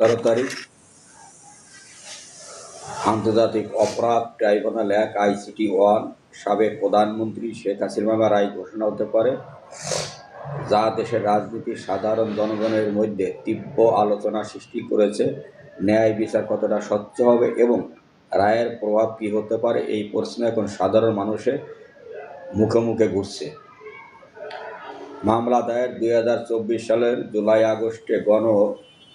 তেরো আন্তর্জাতিক অপরাধ ট্রাইব্যুনাল এক আইসিটি ওয়ান সাবেক প্রধানমন্ত্রী শেখ হাসিনা রায় ঘোষণা হতে পারে, যা দেশের রাজনীতির সাধারণ জনগণের মধ্যে তীব্র আলোচনা সৃষ্টি করেছে। ন্যায় বিচার কতটা স্বচ্ছ হবে এবং রায়ের প্রভাব কী হতে পারে, এই প্রশ্ন এখন সাধারণ মানুষের মুখে মুখে ঘুরছে। মামলা দায়ের দুই হাজার চব্বিশ সালের জুলাই আগস্টে গণ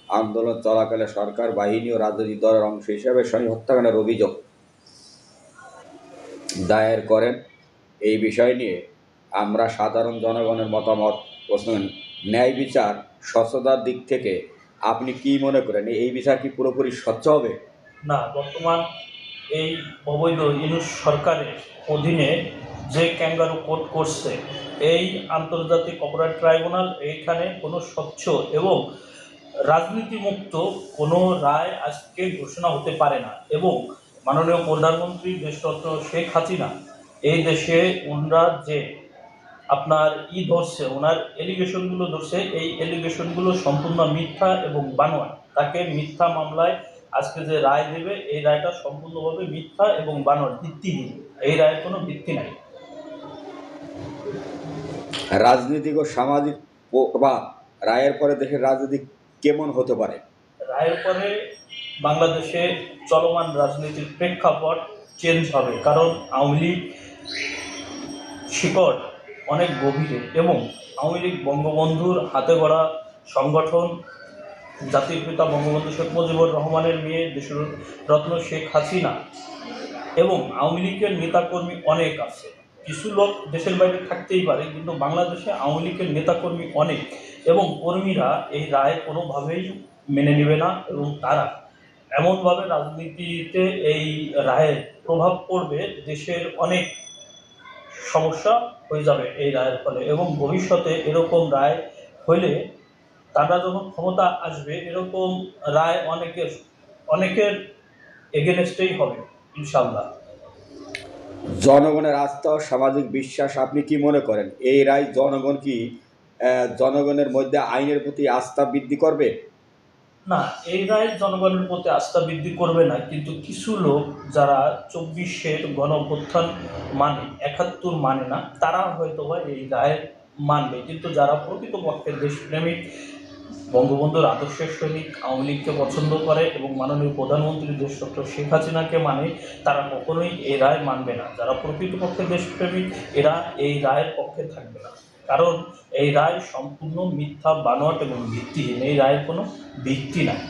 আন্দোলন চলাকালে সরকার, বাহিনী ও রাজনৈতিক দলের অংশ হিসেবে স্বামী হত্যাকাণ্ডের অভিযোগ দায়ের করেন। এই বিষয় নিয়ে আমরা সাধারণ জনগণের মতামত প্রশ্ন ন্যায় বিচার, স্বচ্ছতার দিক থেকে আপনি কি মনে করেন? এই বিচার কি পুরোপুরি স্বচ্ছ হবে? না, বর্তমান এই অবৈধ ইনুস সরকারের অধীনে যে ক্যাঙ্গারু কোর্ট করছে, এই আন্তর্জাতিক অপরাধ ট্রাইব্যুনাল, এইখানে কোনো স্বচ্ছ এবং রাজনীতিমুক্ত কোনো রায় আজকে ঘোষণা হতে পারে না এবং মাননীয় প্রধানমন্ত্রী দেশরত্ন শেখ হাসিনা এই দেশে ওনারা যে আপনার ই ধরছে, ওনার এলিগেশনগুলো ধরছে, এই এলিগেশনগুলো সম্পূর্ণ মিথ্যা এবং বানোয়ার তাকে মিথ্যা মামলায় আজকে যে রায় দেবে, এই রায়টা সম্পূর্ণভাবে মিথ্যা এবং বানোয়ার ভিত্তিহীন। এই রায়ের কোনো ভিত্তি নাই। রাজনৈতিক ও সামাজিক বা রায়ের পরে দেশের রাজনীতি কেমন হতে পারে? রায়ের পরে বাংলাদেশে চলমান রাজনীতির প্রেক্ষাপট চেঞ্জ হবে, কারণ আওয়ামী লীগ শিকড় অনেক গভীরে এবং আওয়ামী লীগ বঙ্গবন্ধুর হাতে গড়া সংগঠন জাতির পিতা বঙ্গবন্ধু শেখ মুজিবুর রহমানের মেয়ে দেশের রত্ন শেখ হাসিনা এবং আওয়ামী লীগের নেতাকর্মী অনেক আছে। কিছু লোক দেশের বাইরে থাকতেই পারে, কিন্তু বাংলাদেশে আওয়ামী লীগের নেতাকর্মী অনেক। এবং কর্মীরা এই রায় কোনোভাবেই মেনে নেবে না এবং তারা এমনভাবে রাজনীতিতে এই রায়ের প্রভাব পড়বে, দেশের অনেক সমস্যা হয়ে যাবে এই রায়ের ফলে এবং ভবিষ্যতে এরকম রায় হলে তারা যখন ক্ষমতা আসবে, এরকম রায় অনেকের অনেকের এগেনস্টেই হবে ইনশাল্লাহ জনগণের আস্থা সামাজিক বিশ্বাস আপনি কি মনে করেন? এই রায় জনগণ কি জনগণের মধ্যে আইনের প্রতি আস্থা বৃদ্ধি করবে? না, এই রায় জনগণের প্রতি আস্থা বৃদ্ধি করবে না, কিন্তু কিছু লোক যারা চব্বিশের গণ অভ্যুত্থান মানে একাত্তর মানে না, তারা হয়তো এই রায় মানবে। কিন্তু যারা প্রকৃতপক্ষে দেশপ্রেমিক, বঙ্গবন্ধুর আদর্শের সৈনিক, আওয়ামী লীগকে পছন্দ করে এবং মাননীয় প্রধানমন্ত্রী দেশরত্ন শেখ হাসিনাকে মানে তারা কখনোই এই রায় মানবে না। যারা প্রকৃতপক্ষে দেশপ্রেমিক, এরা এই রায়ের পক্ষে থাকবে না। কারণ এই রায় সম্পূর্ণ মিথ্যা বানোয়াট এবং ভিত্তিহীন। এই রায়ের কোনো ভিত্তি নাই।